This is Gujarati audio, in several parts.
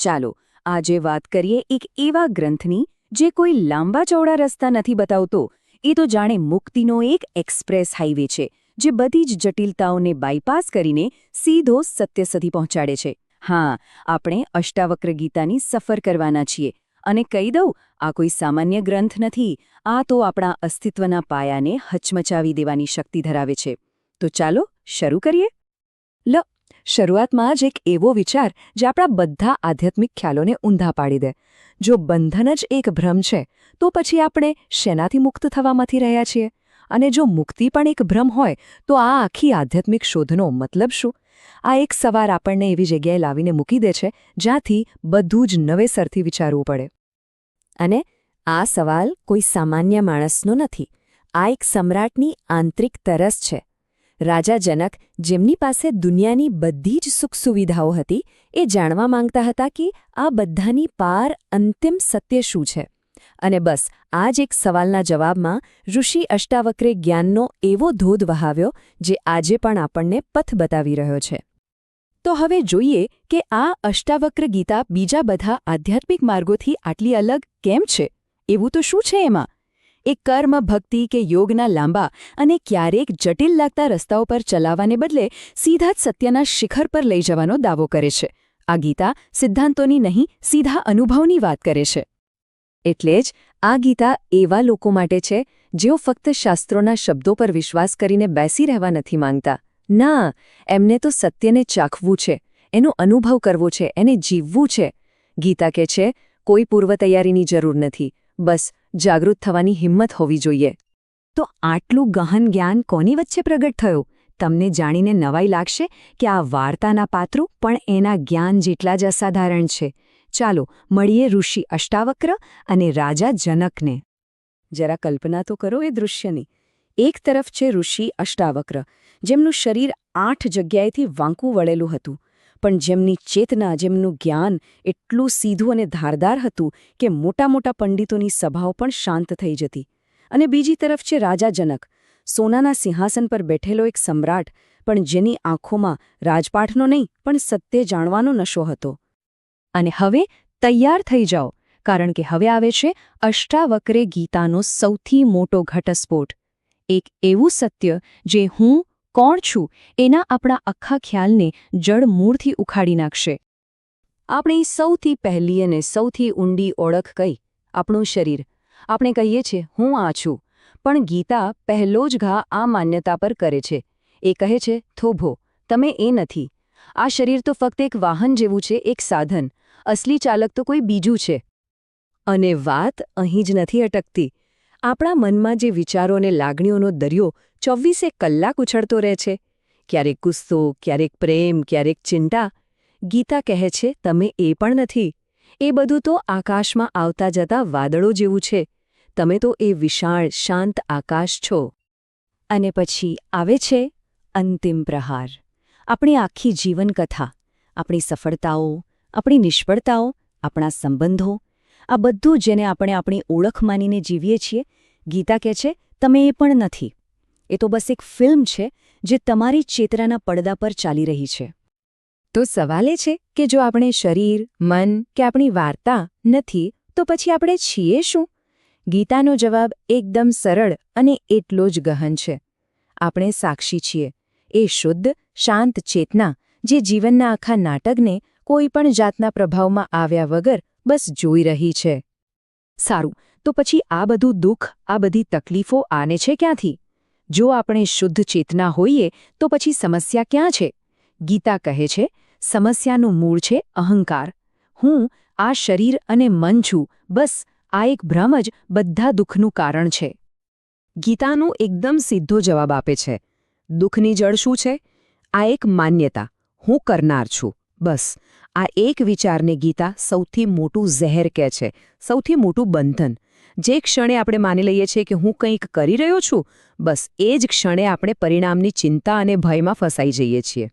ચાલો, આજે વાત કરીએ એક એવા ગ્રંથની જે કોઈ લાંબા ચૌડા રસ્તા નથી બતાવતો. એ તો જાણે મુક્તિનો એક એક્સપ્રેસ હાઈવે છે, જે બધી જ જટિલતાઓને બાયપાસ કરીને સીધો સત્ય સુધી પહોંચાડે છે. હા, આપણે અષ્ટાવક્ર ગીતાની સફર કરવાના છીએ. અને કહી દઉં, આ કોઈ સામાન્ય ગ્રંથ નથી. આ તો આપણા અસ્તિત્વના પાયાને હચમચાવી દેવાની શક્તિ ધરાવે છે. તો ચાલો, શરૂ કરીએ. લ શરૂઆતમાં જ એક એવો વિચાર જે આપણા બધા આધ્યાત્મિક ખ્યાલોને ઊંધા પાડી દે. જો બંધન જ એક ભ્રમ છે, તો પછી આપણે શેનાથી મુક્ત થવામાંથી રહ્યા છીએ? અને જો મુક્તિ પણ એક ભ્રમ હોય, તો આ આખી આધ્યાત્મિક શોધનો મતલબ શું? આ એક સવાર આપણને એવી જગ્યાએ લાવીને મૂકી દે છે, જ્યાંથી બધું જ નવેસરથી વિચારવું પડે. અને આ સવાલ કોઈ સામાન્ય માણસનો નથી. આ એક સમ્રાટની આંતરિક તરસ છે. રાજા જનક જેમની પાસે દુનિયાની બધી જ સુખ સુવિધાઓ હતી, એ જાણવા માંગતા હતા કે આ બધાની પાર અંતિમ સત્ય શું છે. અને બસ, આ જ એક સવાલના જવાબમાં ઋષિ અષ્ટાવક્રે જ્ઞાનનો એવો ધોધ વહાવ્યો, જે આજે પણ આપણને પથ બતાવી રહ્યો છે. તો હવે જોઈએ કે આ અષ્ટાવક્ર ગીતા બીજા બધા આધ્યાત્મિક માર્ગોથી આટલી અલગ કેમ છે? એવું તો શું છે એમાં? એ કર્મ ભક્તિ કે યોગના લાંબા અને ક્યારેક જટિલ લાગતા રસ્તાઓ પર ચલાવવાને બદલે સીધા જ સત્યના શિખર પર લઈ જવાનો દાવો કરે છે. આ ગીતા સિદ્ધાંતોની નહીં, સીધા અનુભવની વાત કરે છે. એટલે જ આ ગીતા એવા લોકો માટે છે, જેઓ ફક્ત શાસ્ત્રોના શબ્દો પર વિશ્વાસ કરીને બેસી રહેવા નથી માંગતા. ના, એમને તો સત્યને ચાખવું છે, એનો અનુભવ કરવો છે, એને જીવવું છે. ગીતા કે છે, કોઈ પૂર્વતૈયારીની જરૂર નથી. બસ જાગૃત થવાની હિંમત હોવી જોઈએ. તો આટલું ગહન જ્ઞાન કોની વચ્ચે પ્રગટ થયું? તમને જાણીને નવાઈ લાગશે કે આ વાર્તાના પાત્રો પણ એના જ્ઞાન જેટલા જ અસાધારણ છે. ચાલો મળીએ ઋષિ અષ્ટાવક્ર અને રાજા જનકને. જરા કલ્પના તો કરો એ દૃશ્યની. એક તરફ છે ઋષિ અષ્ટાવક્ર, જેમનું શરીર આઠ જગ્યાએથી વાંકું વળેલું હતું. પણ જેમની ચેતના, જેમનું જ્ઞાન એટલું સીધું અને ધારદાર હતું કે મોટા મોટા પંડિતોની સભાઓ પણ શાંત થઈ જતી. અને બીજી તરફ છે રાજા જનક. સોનાના સિંહાસન પર બેઠેલો એક સમ્રાટ, પણ જેની આંખોમાં રાજપાઠનો નહીં, પણ સત્ય જાણવાનો નશો હતો. અને હવે તૈયાર થઈ જાઓ, કારણ કે હવે આવે છે અષ્ટાવક્રે ગીતાનો સૌથી મોટો ઘટસ્ફોટ. એક એવું સત્ય જે હું કોણ છું? એના આપણા આખા ખ્યાલને જડ મૂળથી ઉખાડી નાખશે. આપણી સૌથી પહેલી અને સૌથી ઊંડી ઓળખ કઈ? આપણું શરીર. આપણે કહીએ છીએ, હું આ છું. પણ ગીતા પહેલો જ ઘા આ માન્યતા પર કરે છે. એ કહે છે, થોભો, તમે એ નથી. આ શરીર તો ફક્ત એક વાહન જેવું છે, એક સાધન. અસલી ચાલક તો કોઈ બીજું છે. અને વાત અહીં જ નથી અટકતી. આપણા મનમાં જે વિચારો અને લાગણીઓનો દરિયો ચોવીસે કલાક ઉછળતો રહે છે. ક્યારેક ગુસ્સો, ક્યારેક પ્રેમ, ક્યારેક ચિંતા. ગીતા કહે છે, તમે એ પણ નથી. એ બધું તો આકાશમાં આવતા જતા વાદળો જેવું છે. તમે તો એ વિશાળ, શાંત આકાશ છો. અને પછી આવે છે અંતિમ પ્રહાર. આપણી આખી જીવનકથા, આપણી સફળતાઓ, આપણી નિષ્ફળતાઓ, આપણા સંબંધો આ બધું જેને આપણે આપણી ઓળખ માનીને જીવીએ છીએ, ગીતા કહે છે, તમે એ પણ નથી. એ તો બસ એક ફિલ્મ છે, જે તમારી ચેતરાના પડદા પર ચાલી રહી છે. તો સવાલ એ છે કે જો આપણે શરીર, મન કે આપણી વાર્તા નથી, તો પછી આપણે છીએ શું? ગીતાનો જવાબ એકદમ સરળ અને એટલો જ ગહન છે. આપણે સાક્ષી છીએ. એ શુદ્ધ, શાંત ચેતના, જે જીવનના આખા નાટકને કોઈ પણ જાતના પ્રભાવમાં આવ્યા વગર બસ જોઈ રહી છે. સારું, તો પછી આ બધું દુઃખ, આ બધી તકલીફો આને છે ક્યાંથી? જો આપણે શુદ્ધ ચેતના હોઈએ, તો પછી સમસ્યા ક્યાં છે? ગીતા કહે છે, સમસ્યાનું મૂળ છે અહંકાર. હું, આ શરીર અને મન છું, બસ, આ એક ભ્રમ જ બધા દુઃખનું કારણ છે. ગીતાનો એકદમ સીધો જવાબ આપે છે. દુઃખની જળ શું છે? આ એક માન્યતા. હું કરનાર છું, બસ. આ એક વિચારને ગીતા સૌથી મોટું ઝહેર કહે છે, સૌથી મોટું બંધન. જે ક્ષણે આપણે માની લઈએ છીએ કે હું કંઈક કરી રહ્યો છું, બસ એ જ ક્ષણે આપણે પરિણામની ચિંતા અને ભયમાં ફસાઈ જઈએ છીએ.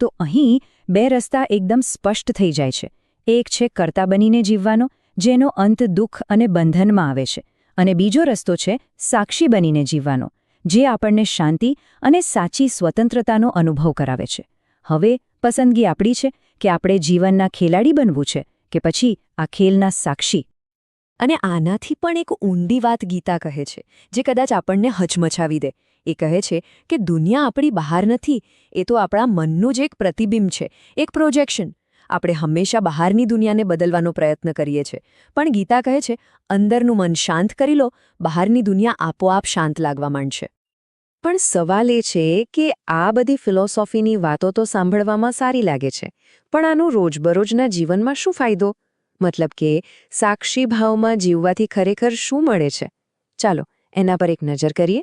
તો અહીં બે રસ્તા એકદમ સ્પષ્ટ થઈ જાય છે. એક છે કર્તા બનીને જીવવાનો, જેનો અંત દુઃખ અને બંધનમાં આવે છે. અને બીજો રસ્તો છે સાક્ષી બનીને જીવવાનો, જે આપણને શાંતિ અને સાચી સ્વતંત્રતાનો અનુભવ કરાવે છે. હવે પસંદગી આપણી છે કે આપણે જીવનના ખેલાડી બનવું છે કે પછી આ ખેલના સાક્ષી. અને આનાથી પણ એક ઊંડી વાત ગીતા કહે છે, જે કદાચ આપણને હચમચાવી દે. એ કહે છે કે દુનિયા આપણી બહાર નથી, એ તો આપણા મનનું જ એક પ્રતિબિંબ છે, એક પ્રોજેક્શન. આપણે હંમેશા બહારની દુનિયાને બદલવાનો પ્રયત્ન કરીએ છીએ પણ ગીતા કહે છે, અંદરનું મન શાંત કરી લો, બહારની દુનિયા આપોઆપ શાંત લાગવા માંડશે. પણ સવાલ એ છે કે આ બધી ફિલોસોફીની વાતો તો સાંભળવામાં સારી લાગે છે, પણ આનું રોજબરોજના જીવનમાં શું ફાયદો? મતલબ કે સાક્ષી ભાવમાં જીવવાથી ખરેખર શું મળે છે? ચાલો, એના પર એક નજર કરીએ.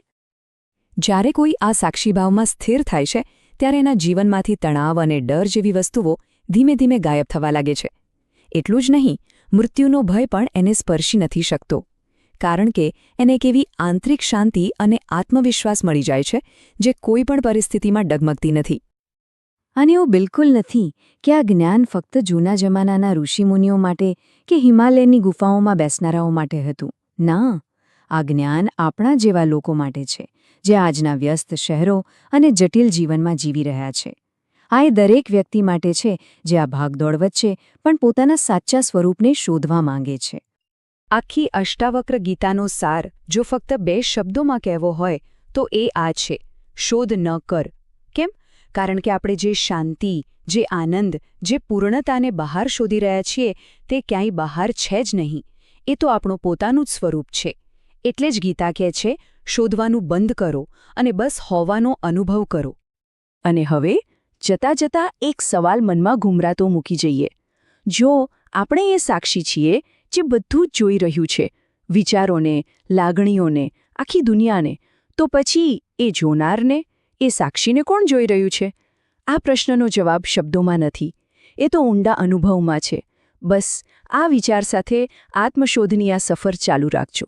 જ્યારે કોઈ આ સાક્ષીભાવમાં સ્થિર થાય છે, ત્યારે એના જીવનમાંથી તણાવ અને ડર જેવી વસ્તુઓ ધીમે ધીમે ગાયબ થવા લાગે છે. એટલું જ નહીં, મૃત્યુનો ભય પણ એને સ્પર્શી નથી શકતો. કારણ કે એને એક એવી આંતરિક શાંતિ અને આત્મવિશ્વાસ મળી જાય છે, જે કોઈ પણ પરિસ્થિતિમાં ડગમગતી નથી. અને એવું બિલકુલ નથી કે આ જ્ઞાન ફક્ત જૂના જમાનાના ઋષિમુનિઓ માટે કે હિમાલયની ગુફાઓમાં બેસનારાઓ માટે હતું. ના, આ જ્ઞાન આપણા જેવા લોકો માટે છે, જે આજના વ્યસ્ત શહેરો અને જટિલ જીવનમાં જીવી રહ્યા છે. આ એ દરેક વ્યક્તિ માટે છે, જે આ ભાગદોડ વચ્ચે પણ પોતાના સાચા સ્વરૂપને શોધવા માંગે છે. આખી અષ્ટાવક્ર ગીતાનો સાર, જો ફક્ત બે શબ્દોમાં કહેવો હોય, તો એ આ છે, શોધ ન કર. કેમ? કારણ કે આપણે જે શાંતિ, જે આનંદ, જે પૂર્ણતાને બહાર શોધી રહ્યા છીએ, તે ક્યાંય બહાર છે જ નહીં. એ તો આપણું પોતાનું જ સ્વરૂપ છે. એટલે જ ગીતા કહે છે, શોધવાનું બંધ કરો અને બસ હોવાનો અનુભવ કરો. અને હવે, જતા જતા એક સવાલ મનમાં ઘૂમરાતો મૂકી જઈએ. જો આપણે એ સાક્ષી છીએ જે બધું જોઈ રહ્યું છે. વિચારોને, લાગણીઓને, આખી દુનિયાને. તો પછી એ જોનારને, એ સાક્ષીને કોણ જોઈ રહ્યું છે? આ પ્રશ્નનો જવાબ શબ્દોમાં નથી. એ તો ઊંડા અનુભવમાં છે. બસ, આ વિચાર સાથે આત્મશોધની આ સફર ચાલુ રાખજો.